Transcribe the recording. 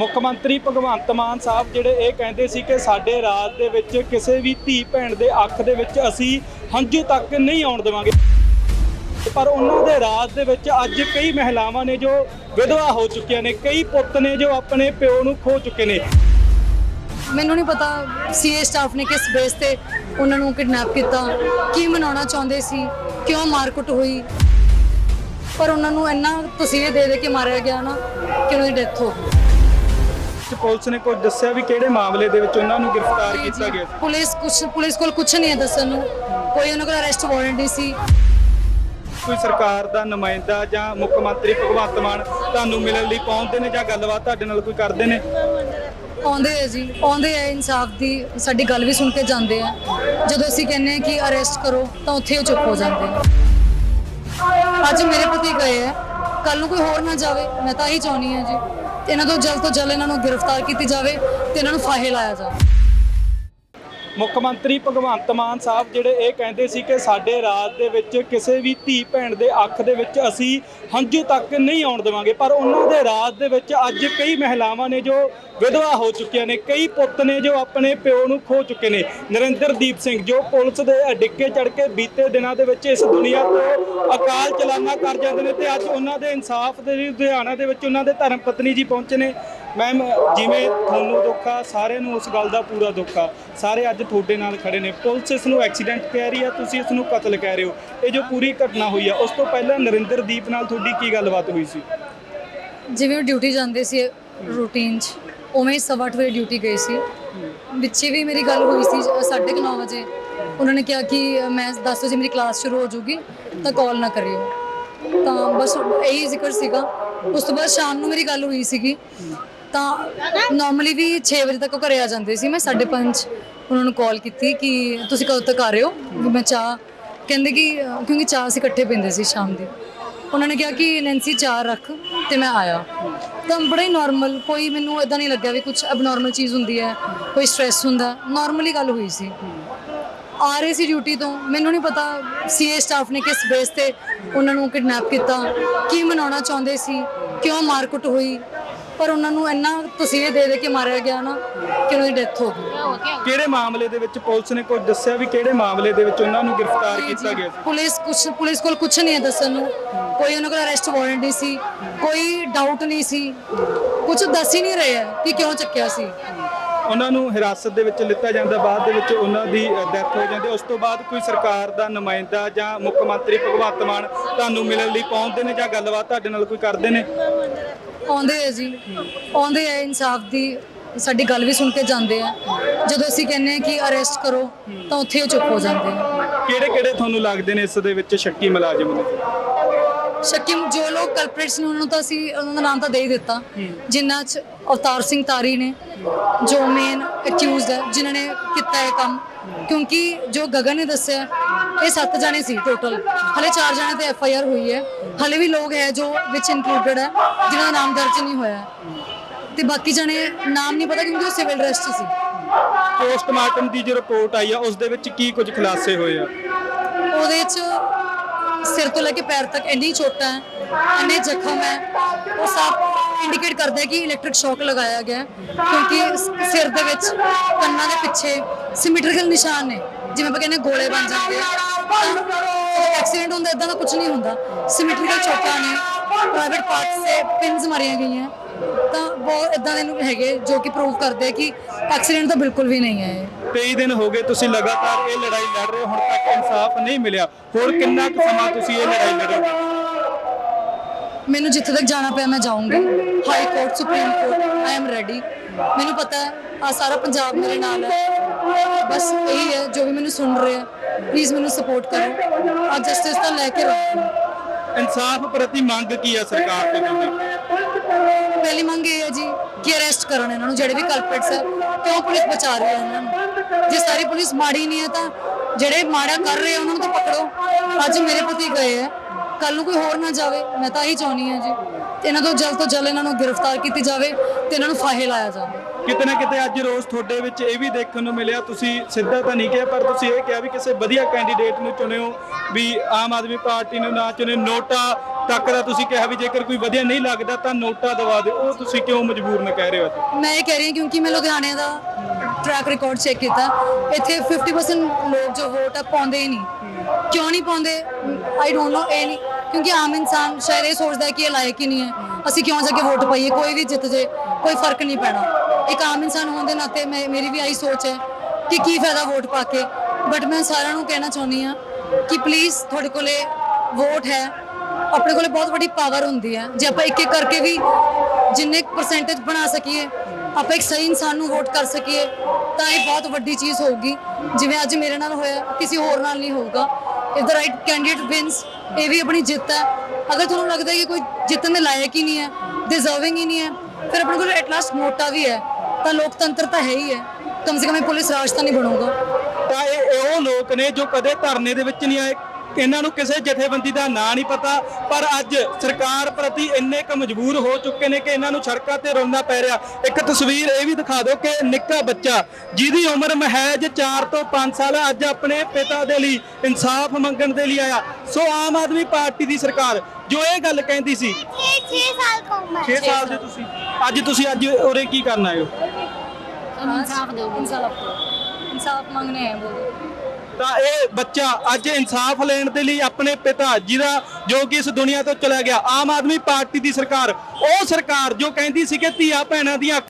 ਮੁੱਖ ਮੰਤਰੀ ਭਗਵੰਤ ਮਾਨ ਸਾਹਿਬ ਜਿਹੜੇ ਇਹ ਕਹਿੰਦੇ ਸੀ ਕਿ ਸਾਡੇ ਰਾਜ ਦੇ ਵਿੱਚ ਕਿਸੇ ਵੀ ਧੀ ਭੈਣ ਦੇ ਅੱਖ ਦੇ ਵਿੱਚ ਅਸੀਂ ਹੰਝੂ ਤੱਕ ਨਹੀਂ ਆਉਣ ਦੇਵਾਂਗੇ। ਪਰ ਉਹਨਾਂ ਦੇ ਰਾਜ ਦੇ ਵਿੱਚ ਅੱਜ ਕਈ ਮਹਿਲਾਵਾਂ ਨੇ ਜੋ ਵਿਧਵਾ ਹੋ ਚੁੱਕੀਆਂ ਨੇ, ਕਈ ਪੁੱਤ ਨੇ ਜੋ ਆਪਣੇ ਪਿਓ ਨੂੰ ਖੋ ਚੁੱਕੇ ਨੇ। ਮੈਨੂੰ ਨਹੀਂ ਪਤਾ ਸੀਏ ਸਟਾਫ ਨੇ ਕਿਸ ਬੇਸ ਤੇ ਉਹਨਾਂ ਨੂੰ ਕਿਡਨੈਪ ਕੀਤਾ, ਕੀ ਮਨਾਉਣਾ ਚਾਹੁੰਦੇ ਸੀ, ਕਿਉਂ ਮਾਰਕੁੱਟ ਹੋਈ। ਪਰ ਉਹਨਾਂ ਨੂੰ ਇੰਨਾ ਤਸੀਹੇ ਦੇ ਦੇ ਕੇ ਮਾਰਿਆ ਗਿਆ ਨਾ ਕਿ ਉਹਨਾਂ ਦੀ ਡੈਥ ਹੋ ਗਈ। ਤੇ ਪੁਲਿਸ ਨੇ ਕੁਝ ਦੱਸਿਆ ਵੀ ਕਿਹੜੇ ਮਾਮਲੇ ਦੇ ਵਿੱਚ ਉਹਨਾਂ ਨੂੰ ਗ੍ਰਿਫਤਾਰ ਕੀਤਾ ਗਿਆ? ਪੁਲਿਸ ਕੁਛ ਪੁਲਿਸ ਕੋਲ ਕੁਝ ਨਹੀਂ ਹੈ ਦੱਸਣ ਨੂੰ। ਕੋਈ ਉਹਨਾਂ ਕੋਲ ਅਰੈਸਟ ਵਾਰੰਟ ਨਹੀਂ ਸੀ। ਕੋਈ ਸਰਕਾਰ ਦਾ ਨੁਮਾਇੰਦਾ ਜਾਂ ਮੁੱਖ ਮੰਤਰੀ ਭਗਵੰਤ ਮਾਨ ਤੁਹਾਨੂੰ ਮਿਲਣ ਲਈ ਪਹੁੰਚਦੇ ਨੇ ਜਾਂ ਗੱਲਬਾਤ ਤੁਹਾਡੇ ਨਾਲ ਕੋਈ ਕਰਦੇ ਨੇ? ਆਉਂਦੇ ਹੈ ਜੀ ਆਉਂਦੇ ਹੈ ਇਨਸਾਫ ਦੀ। ਸਾਡੀ ਗੱਲ ਵੀ ਸੁਣ ਕੇ ਜਾਂਦੇ ਆ। ਜਦੋਂ ਅਸੀਂ ਕਹਿੰਦੇ ਹਾਂ ਕਿ ਅਰੈਸਟ ਕਰੋ ਤਾਂ ਉੱਥੇ ਉਹ ਚੁੱਪ ਹੋ ਜਾਂਦੇ ਆ। ਅੱਜ ਮੇਰੇ ਪਤੀ ਗਏ ਹੈ ਕੱਲ ਨੂੰ ਕੋਈ ਹੋਰ ਨਾ ਜਾਵੇ ਮੈਂ ਤਾਂ ਇਹੀ ਚਾਹੁੰਦੀ ਹਾਂ ਜੀ। ਇਹਨਾਂ ਤੋਂ ਜਲਦ ਤੋਂ ਜਲਦ ਇਹਨਾਂ ਨੂੰ ਗ੍ਰਿਫਤਾਰ ਕੀਤੀ ਜਾਵੇ ਤੇ ਇਹਨਾਂ ਨੂੰ ਫਾਹੇ ਲਾਇਆ ਜਾਵੇ। ਮੁੱਖ ਮੰਤਰੀ ਭਗਵੰਤ ਮਾਨ ਸਾਹਿਬ ਜਿਹੜੇ ਇਹ ਕਹਿੰਦੇ ਸੀ ਕਿ ਸਾਡੇ ਰਾਜ ਦੇ ਵਿੱਚ ਕਿਸੇ ਵੀ ਧੀ ਭੈਣ ਦੇ ਅੱਖ ਦੇ ਵਿੱਚ ਅਸੀਂ ਹੰਝੂ ਤੱਕ ਨਹੀਂ ਆਉਣ ਦੇਵਾਂਗੇ, ਪਰ ਉਹਨਾਂ ਦੇ ਰਾਜ ਦੇ ਵਿੱਚ ਅੱਜ ਕਈ ਮਹਿਲਾਵਾਂ ਨੇ ਜੋ ਵਿਧਵਾ ਹੋ ਚੁੱਕੀਆਂ ਨੇ, ਕਈ ਪੁੱਤ ਨੇ ਜੋ ਆਪਣੇ ਪਿਓ ਨੂੰ ਖੋ ਚੁੱਕੇ ਨੇ। ਨਰਿੰਦਰਦੀਪ ਸਿੰਘ ਜੋ ਪੁਲਿਸ ਦੇ ਅਡਿੱਕੇ ਚੜ ਕੇ ਬੀਤੇ ਦਿਨਾਂ ਦੇ ਵਿੱਚ ਇਸ ਦੁਨੀਆ ਤੋਂ ਅਕਾਲ ਚਲਾਨਾ ਕਰ ਜਾਂਦੇ ਨੇ ਤੇ ਅੱਜ ਉਹਨਾਂ ਦੇ ਇਨਸਾਫ ਦੇ ਲਈ ਲੁਧਿਆਣਾ ਦੇ ਵਿੱਚ ਉਹਨਾਂ ਦੇ ਧਰਮ ਪਤਨੀ ਜੀ ਪਹੁੰਚੇ ਨੇ। ਮੈਮ ਜਿਵੇਂ ਤੁਹਾਨੂੰ ਦੁੱਖ ਆ, ਸਾਰਿਆਂ ਨੂੰ ਉਸ ਗੱਲ ਦਾ ਪੂਰਾ ਦੁੱਖ ਆ। ਸਾਰੇ ਅੱਜ ਤੁਹਾਡੇ ਨਾਲ ਖੜੇ ਨੇ। ਪੁਲਿਸ ਇਸ ਨੂੰ ਐਕਸੀਡੈਂਟ ਕਹਿ ਰਹੀ ਆ, ਤੁਸੀਂ ਇਸ ਨੂੰ ਕਤਲ ਕਹਿ ਰਹੇ ਹੋ। ਇਹ ਜੋ ਪੂਰੀ ਘਟਨਾ ਹੋਈ ਆ, ਉਸ ਤੋਂ ਪਹਿਲਾਂ ਨਰਿੰਦਰਦੀਪ ਨਾਲ ਤੁਹਾਡੀ ਕੀ ਗੱਲਬਾਤ ਹੋਈ ਸੀ? ਜਿਵੇਂ ਉਹ ਡਿਊਟੀ ਜਾਂਦੇ ਸੀ ਰੂਟੀਨ 'ਚ, ਉਵੇਂ ਹੀ ਸਵਾ ਅੱਠ ਵਜੇ ਡਿਊਟੀ ਗਈ ਸੀ। ਵਿੱਚੇ ਵੀ ਮੇਰੀ ਗੱਲ ਹੋਈ ਸੀ 9:30 ਵਜੇ। ਉਹਨਾਂ ਨੇ ਕਿਹਾ ਕਿ ਮੈਂ 10 ਵਜੇ ਮੇਰੀ ਕਲਾਸ ਸ਼ੁਰੂ ਹੋ ਜਾਊਗੀ ਤਾਂ ਕਾਲ ਨਾ ਕਰਿਓ। ਤਾਂ ਬਸ ਇਹੀ ਜ਼ਿਕਰ ਸੀਗਾ। ਉਸ ਤੋਂ ਬਾਅਦ ਸ਼ਾਮ ਨੂੰ ਮੇਰੀ ਗੱਲ ਹੋਈ ਸੀਗੀ। ਤਾਂ ਨਾਰਮਲੀ ਵੀ 6 ਵਜੇ ਤੱਕ ਉਹ ਘਰੇ ਆ ਜਾਂਦੇ ਸੀ। ਮੈਂ 5:30 ਉਹਨਾਂ ਨੂੰ ਕਾਲ ਕੀਤੀ ਕਿ ਤੁਸੀਂ ਕਦੋਂ ਤੱਕ ਆ ਰਹੇ ਹੋ? ਵੀ ਮੈਂ ਚਾਹ ਕਹਿੰਦੇ ਕਿ, ਕਿਉਂਕਿ ਚਾਹ ਅਸੀਂ ਇਕੱਠੇ ਪੀਂਦੇ ਸੀ ਸ਼ਾਮ ਦੀ। ਉਹਨਾਂ ਨੇ ਕਿਹਾ ਕਿ, ਨੈਂਸੀ, ਚਾਹ ਰੱਖ ਤੇ ਮੈਂ ਆਇਆ। ਤਾਂ ਬੜਾ ਹੀ ਨਾਰਮਲ ਕੋਈ ਮੈਨੂੰ ਇਦਾਂ ਨਹੀਂ ਲੱਗਿਆ ਵੀ ਕੁਝ ਅਬਨੋਰਮਲ ਚੀਜ਼ ਹੁੰਦੀ ਹੈ, ਕੋਈ ਸਟ੍ਰੈਸ ਹੁੰਦਾ। ਨਾਰਮਲੀ ਗੱਲ ਹੋਈ ਸੀ। ਆ ਰਹੇ ਸੀ ਡਿਊਟੀ ਤੋਂ। ਮੈਨੂੰ ਨਹੀਂ ਪਤਾ ਸੀਏ ਸਟਾਫ ਨੇ ਕਿਸ ਬੇਸ ਤੇ ਉਹਨਾਂ ਨੂੰ ਕਿਡਨੈਪ ਕੀਤਾ, ਕੀ ਮਨਾਉਣਾ ਚਾਹੁੰਦੇ ਸੀ, ਕਿਉਂ ਮਾਰਕੁੱਟ ਹੋਈ। ਪਰ ਉਹਨਾਂ ਨੂੰ ਇੰਨਾ ਤਸੀਹੇ ਦੇ ਦੇ ਕੇ ਮਾਰਿਆ ਗਿਆ ਨਾ ਕਿ ਉਹਨਾਂ ਦੀ ਡੈਥ ਹੋ ਗਈ। ਕਿਹੜੇ ਮਾਮਲੇ ਦੇ ਵਿੱਚ ਪੁਲਿਸ ਨੇ ਕੁਝ ਦੱਸਿਆ ਵੀ ਕਿਹੜੇ ਮਾਮਲੇ ਦੇ ਵਿੱਚ ਉਹਨਾਂ ਨੂੰ ਗ੍ਰਿਫਤਾਰ ਕੀਤਾ ਗਿਆ ਸੀ? ਪੁਲਿਸ ਕੁਛ ਪੁਲਿਸ ਕੋਲ ਕੁਝ ਨਹੀਂ ਹੈ ਦੱਸਣ ਨੂੰ। ਕੋਈ ਉਹਨਾਂ ਕੋਲ ਅਰੈਸਟ ਵਾਰੰਟ ਨਹੀਂ ਸੀ ਕੋਈ ਡਾਊਟ ਨਹੀਂ ਸੀ। ਕੁਝ ਦੱਸ ਹੀ ਨਹੀਂ ਰਹੇ ਕਿ ਕਿਉਂ ਚੱਕਿਆ ਸੀ। ਉਹਨਾਂ ਨੂੰ ਹਿਰਾਸਤ ਦੇ ਵਿੱਚ ਲਿੱਤਾ ਜਾਂਦਾ ਬਾਅਦ ਦੇ ਵਿੱਚ ਉਹਨਾਂ ਦੀ ਡੈਥ ਹੋ ਜਾਂਦੀ ਉਸ ਤੋਂ ਬਾਅਦ ਕੋਈ ਸਰਕਾਰ ਦਾ ਨੁਮਾਇੰਦਾ ਜਾਂ ਮੁੱਖ ਮੰਤਰੀ ਭਗਵੰਤ ਮਾਨ ਤੁਹਾਨੂੰ ਮਿਲਣ ਲਈ ਪਹੁੰਚਦੇ ਨੇ ਜਾਂ ਗੱਲਬਾਤ ਤੁਹਾਡੇ ਨਾਲ ਕੋਈ ਕਰਦੇ ਨੇ? ਆਉਂਦੇ ਹੈ ਜੀ। ਆਉਂਦੇ ਹੈ ਇਨਸਾਫ ਦੀ। ਸਾਡੀ ਗੱਲ ਵੀ ਸੁਣ ਕੇ ਜਾਂਦੇ ਆ ਜਦੋਂ ਅਸੀਂ ਕਹਿੰਦੇ ਹਾਂ ਕਿ ਅਰੈਸਟ ਕਰੋ ਤਾਂ ਉੱਥੇ ਉਹ ਚੁੱਪ ਹੋ ਜਾਂਦੇ ਆ ਕਿਹੜੇ ਕਿਹੜੇ ਤੁਹਾਨੂੰ ਲੱਗਦੇ ਨੇ ਇਸ ਦੇ ਵਿੱਚ ਸ਼ੱਕੀ ਮੁਲਾਜ਼ਮ ਨੇ? ਸ਼ੱਕੀ ਜੋ ਲੋਕ ਕਲਪ੍ਰੇਟਸ ਨੇ ਉਹਨਾਂ ਨੂੰ ਤਾਂ ਅਸੀਂ ਉਹਨਾਂ ਦਾ ਨਾਮ ਤਾਂ ਦੇ ਹੀ ਦਿੱਤਾ। ਜਿਨ੍ਹਾਂ 'ਚ ਅਵਤਾਰ ਸਿੰਘ ਤਾਰੀ ਨੇ ਜੋ ਮੇਨ ਅਕਿਊਜ਼ਡ ਹੈ ਜਿਨ੍ਹਾਂ ਨੇ ਕੀਤਾ ਇਹ ਕੰਮ। ਕਿਉਂਕਿ ਜੋ ਗਗਨ ਨੇ ਦੱਸਿਆ ਇਹ ਸੱਤ ਜਾਣੇ ਸੀ ਟੋਟਲ ਹਲੇ ਚਾਰ ਜਾਣੇ ਤੇ ਐਫ ਆਈ ਆਰ ਹੋਈ ਹੈ। ਹਲੇ ਵੀ ਲੋਕ ਹੈ ਜੋ ਵਿੱਚ ਇਨਕਲੂਡਡ ਹੈ ਜਿਨ੍ਹਾਂ ਦਾ ਨਾਮ ਦਰਜ ਨਹੀਂ ਹੋਇਆ। ਤੇ ਬਾਕੀ ਜਾਣੇ ਨਾਮ ਨਹੀਂ ਪਤਾ ਕਿਉਂਕਿ ਉਹ ਸਿਵਲ ਅਰੈਸਟ ਸੀ। ਪੋਸਟਮਾਰਟਮ ਦੀ ਜੋ ਰਿਪੋਰਟ ਆਈ ਆ ਉਸ ਦੇ ਵਿੱਚ ਕੀ ਕੁਝ ਖੁਲਾਸੇ ਹੋਏ ਆ? ਉਹਦੇ 'ਚ ਸਿਰ ਤੋਂ ਲੈ ਕੇ ਪੈਰ ਤੱਕ ਇੰਨੀ ਚੋਟਾਂ ਹੈ ਇੰਨੇ ਜ਼ਖਮ ਹੈ। ਉਹ ਇੰਡੀਕੇਟ ਕਰਦਾ ਹੈ ਕਿ ਇਲੈਕਟ੍ਰਿਕ ਸ਼ੌਕ ਲਗਾਇਆ ਗਿਆ ਹੈ, ਕਿਉਂਕਿ ਸ- ਸਿਰ ਦੇ ਵਿੱਚ ਕੰਨਾਂ ਦੇ ਪਿੱਛੇ ਸਿਮੈਟ੍ਰੀਕਲ ਨਿਸ਼ਾਨ ਨੇ। ਜਿਵੇਂ ਆਪਾਂ ਕਹਿੰਦੇ ਹਾਂ ਗੋਲੇ ਬਣ ਜਾਂਦੇ ਆ। ਐਕਸੀਡੈਂਟ ਹੁੰਦਾ ਇਦਾਂ ਦਾ ਕੁਝ ਨਹੀਂ ਹੁੰਦਾ। ਸਿਮੈਟ੍ਰੀਕਲ ਚੋਟਾਂ ਨੇ ਪ੍ਰਾਈਵੇਟ ਪਾਰਟਸ ਤੇ ਪਿੰਸ ਮਾਰੀਆਂ ਗਈਆਂ। ਤਾਂ ਬਹੁਤ ਇਦਾਂ ਦੇ ਨੂੰ ਹੈਗੇ, ਜੋ ਕਿ ਪ੍ਰੂਵ ਕਰਦੇ ਆ ਕਿ ਐਕਸੀਡੈਂਟ ਤਾਂ ਬਿਲਕੁਲ ਵੀ ਨਹੀਂ ਹੈ ਇਹ। 23 ਦਿਨ ਹੋ ਗਏ, ਤੁਸੀਂ ਲਗਾਤਾਰ ਇਹ ਲੜਾਈ ਲੜ ਰਹੇ ਹੋ, ਹੁਣ ਤੱਕ ਇਨਸਾਫ ਨਹੀਂ ਮਿਲਿਆ। ਹੋਰ ਕਿੰਨਾ ਕੁ ਸਮਾਂ ਤੁਸੀਂ ਇਹ ਲੜਾਈ ਲੜੋਗੇ ਮੈਨੂੰ ਜਿੱਥੇ ਤੱਕ ਜਾਣਾ ਪਿਆ ਮੈਂ ਜਾਊਂਗੀ। High court supreme court I am ready ਮੈਨੂੰ ਪਤਾ ਹੈ ਆ ਸਾਰਾ ਪੰਜਾਬ ਮੇਰੇ ਨਾਲ ਹੈ। ਬਸ ਇਹੀ ਹੈ ਜੋ ਵੀ ਮੈਨੂੰ ਸੁਣ ਰਿਹਾ ਪਲੀਜ਼ ਮੈਨੂੰ ਸਪੋਰਟ ਕਰੋ। ਆ ਜਸਟਿਸ ਤਾਂ ਲੈ ਕੇ ਰੱਖੋ। ਇਨਸਾਫ ਪ੍ਰਤੀ ਮੰਗ ਕੀ ਆ ਸਰਕਾਰ ਤੋਂ ਤੁਹਾਡੀ? ਪਹਿਲੀ ਮੰਗ ਇਹ ਹੈ ਜੀ ਕਿ ਅਰੈਸਟ ਕਰਨ ਇਹਨਾਂ ਨੂੰ ਜਿਹੜੇ ਵੀ ਕਲਪ੍ਰਿਟਸ ਹੈ। ਕਿਉਂ ਪੁਲਿਸ ਬਚਾ ਰਹੀ ਹੈ ਇਹਨਾਂ ਨੂੰ? ਜੇ ਸਾਰੀ ਪੁਲਿਸ ਮਾੜੀ ਨਹੀਂ ਹੈ ਤਾਂ ਜਿਹੜੇ ਮਾੜਾ ਕਰ ਰਹੇ ਉਹਨਾਂ ਨੂੰ ਤਾਂ ਪਕੜੋ। ਅੱਜ ਮੇਰੇ ਪਤੀ ਗਏ ਹੈ। ਕੱਲ ਨੂੰ ਕੋਈ ਹੋਰ ਨਾ ਜਾਵੇ ਮੈਂ ਤਾਂ ਇਹੀ ਚਾਹੁੰਦੀ ਹਾਂ ਜੀ ਤੇ ਇਹਨਾਂ ਤੋਂ ਜਲਦ ਤੋਂ ਜਲਦ ਇਹਨਾਂ ਨੂੰ ਗ੍ਰਿਫਤਾਰ ਕੀਤੀ ਜਾਵੇ ਤੇ ਇਹਨਾਂ ਨੂੰ ਫਾਹੇ ਲਾਇਆ ਜਾਵੇ। ਕਿਤੇ ਨਾ ਕਿਤੇ ਅੱਜ ਰੋਜ਼ ਤੁਹਾਡੇ ਵਿੱਚ ਇਹ ਵੀ ਦੇਖਣ ਨੂੰ ਮਿਲਿਆ ਤੁਸੀਂ ਸਿੱਧਾ ਤਾਂ ਨਹੀਂ ਕਿਹਾ ਪਰ ਤੁਸੀਂ ਇਹ ਕਿਹਾ ਵੀ ਕਿਸੇ ਵਧੀਆ ਕੈਂਡੀਡੇਟ ਨੂੰ ਚੁਣਿਓ ਵੀ ਆਮ ਆਦਮੀ ਪਾਰਟੀ ਨੂੰ ਨਾ ਚੁਣੇ ਨੋਟਾ ਤੱਕ ਦਾ ਤੁਸੀਂ ਕਿਹਾ ਵੀ ਜੇਕਰ ਕੋਈ ਵਧੀਆ ਨਹੀਂ ਲੱਗਦਾ ਤਾਂ ਨੋਟਾ ਦਵਾ ਦਿਓ ਉਹ ਤੁਸੀਂ ਕਿਉਂ ਮਜਬੂਰ ਨੇ ਕਹਿ ਰਹੇ ਹੋ ਅੱਜ? ਮੈਂ ਇਹ ਕਹਿ ਰਹੀ ਹਾਂ ਕਿਉਂਕਿ ਮੈਂ ਲੁਧਿਆਣੇ ਦਾ ਟਰੈਕ ਰਿਕਾਰਡ ਚੈੱਕ ਕੀਤਾ ਇੱਥੇ 50% ਲੋਕ ਜੋ ਵੋਟ ਆ ਪਾਉਂਦੇ ਹੀ ਨਹੀਂ। ਕਿਉਂ ਨਹੀਂ ਪਾਉਂਦੇ? ਆਈ ਡੋਨਟ ਨੋ ਇਹ ਨਹੀਂ ਕਿਉਂਕਿ ਆਮ ਇਨਸਾਨ ਸ਼ਾਇਦ ਇਹ ਸੋਚਦਾ ਕਿ ਇਹ ਲਾਇਕ ਹੀ ਨਹੀਂ ਹੈ। ਅਸੀਂ ਕਿਉਂ ਜਾ ਕੇ ਵੋਟ ਪਾਈਏ? ਕੋਈ ਵੀ ਜਿੱਤ ਜੇ, ਕੋਈ ਫ਼ਰਕ ਨਹੀਂ ਪੈਣਾ। ਇੱਕ ਆਮ ਇਨਸਾਨ ਹੋਣ ਦੇ ਨਾਤੇ ਮੈਂ, ਮੇਰੀ ਵੀ ਆਹੀ ਸੋਚ ਹੈ ਕਿ ਕੀ ਫਾਇਦਾ ਵੋਟ ਪਾ ਕੇ? ਬਟ ਮੈਂ ਸਾਰਿਆਂ ਨੂੰ ਕਹਿਣਾ ਚਾਹੁੰਦੀ ਹਾਂ ਕਿ ਪਲੀਜ਼ ਤੁਹਾਡੇ ਕੋਲੇ ਵੋਟ ਹੈ। ਆਪਣੇ ਕੋਲੇ ਬਹੁਤ ਵੱਡੀ ਪਾਵਰ ਹੁੰਦੀ ਹੈ। ਜੇ ਆਪਾਂ ਇੱਕ ਇੱਕ ਕਰਕੇ ਵੀ ਜਿੰਨੇ ਪਰਸੈਂਟੇਜ ਬਣਾ ਸਕੀਏ ਆਪਾਂ ਇੱਕ ਸਹੀ ਇਨਸਾਨ ਨੂੰ ਵੋਟ ਕਰ ਸਕੀਏ, ਤਾਂ ਇਹ ਬਹੁਤ ਵੱਡੀ ਚੀਜ਼ ਹੋਊਗੀ। ਜਿਵੇਂ ਅੱਜ ਮੇਰੇ ਨਾਲ ਹੋਇਆ, ਕਿਸੇ ਹੋਰ ਨਾਲ ਨਹੀਂ ਹੋਊਗਾ। If the right candidate wins ਇਹ ਵੀ ਆਪਣੀ ਜਿੱਤ ਹੈ। ਅਗਰ ਤੁਹਾਨੂੰ ਲੱਗਦਾ ਹੈ ਕਿ ਕੋਈ ਜਿੱਤਣ ਦੇ ਲਾਇਕ ਹੀ ਨਹੀਂ ਹੈ ਡਿਜ਼ਰਵਿੰਗ ਹੀ ਨਹੀਂ ਹੈ, ਫਿਰ ਆਪਣੇ ਕੋਲ ਐਟ ਲਾਸਟ ਨੋਟਾ ਵੀ ਹੈ। ਤਾਂ ਲੋਕਤੰਤਰ ਤਾਂ ਹੈ ਹੀ ਹੈ। ਕਮ ਸੇ ਕਮ ਇਹ ਪੁਲਿਸ ਰਾਜ ਤਾਂ ਨਹੀਂ ਬਣੂਗਾ। ਤਾਂ ਇਹ ਉਹ ਲੋਕ ਨੇ ਜੋ ਕਦੇ ਧਰਨੇ ਦੇ ਵਿੱਚ ਨਹੀਂ ਆਏ ਇਹਨਾਂ ਨੂੰ ਕਿਸੇ ਜਥੇਬੰਦੀ ਦਾ ਨਾਂ ਨਹੀਂ ਪਤਾ ਪਰ ਅੱਜ ਸਰਕਾਰ ਪ੍ਰਤੀ ਇੰਨੇ ਕ ਮਜਬੂਰ ਹੋ ਚੁੱਕੇ ਨੇ ਕਿ ਇਹਨਾਂ ਨੂੰ ਸੜਕਾਂ ਤੇ ਰੋਣਾ ਪੈ ਰਿਹਾ। ਇੱਕ ਤਸਵੀਰ ਇਹ ਵੀ ਦਿਖਾ ਦਿਓ ਕਿ ਨਿੱਕਾ ਬੱਚਾ ਜਿਹਦੀ ਉਮਰ ਮਹਿਜ 4 ਤੋਂ 5 ਸਾਲ ਅੱਜ ਆਪਣੇ ਪਿਤਾ ਦੇ ਲਈ ਇਨਸਾਫ ਮੰਗਣ ਦੇ ਲਈ ਆਇਆ। ਸੋ ਆਮ ਆਦਮੀ ਪਾਰਟੀ ਦੀ ਸਰਕਾਰ ਜੋ ਇਹ ਗੱਲ ਕਹਿੰਦੀ ਸੀ 6 ਸਾਲ ਦੀ 6 ਸਾਲ ਦੇ ਤੁਸੀਂ ਅੱਜ ਤੁਸੀਂ ਅੱਜ ਉਰੇ ਕੀ ਕਰਨ ਆਏ ਇਨਸਾਫ ਦਿਓ ਇਨਸਾਫ ਦਿਓ ਆਏ ਬੋਲੋ ਤਾਂ ਇਹ ਬੱਚਾ ਅੱਜ ਇਨਸਾਫ ਲੈਣ ਦੇ ਲਈ ਆਪਣੇ ਪਿਤਾ ਜਿਹਦਾ ਜੋ ਕਿ ਇਸ ਦੁਨੀਆ ਤੋਂ ਚਲਾ ਗਿਆ, ਆਮ ਆਦਮੀ ਪਾਰਟੀ ਦੀ ਸਰਕਾਰ, ਉਹ ਸਰਕਾਰ ਜੋ ਕਹਿੰਦੀ ਸੀ ਕਿ ਧੀਆ ਭੈਣਾਂ ਦੀਆਂ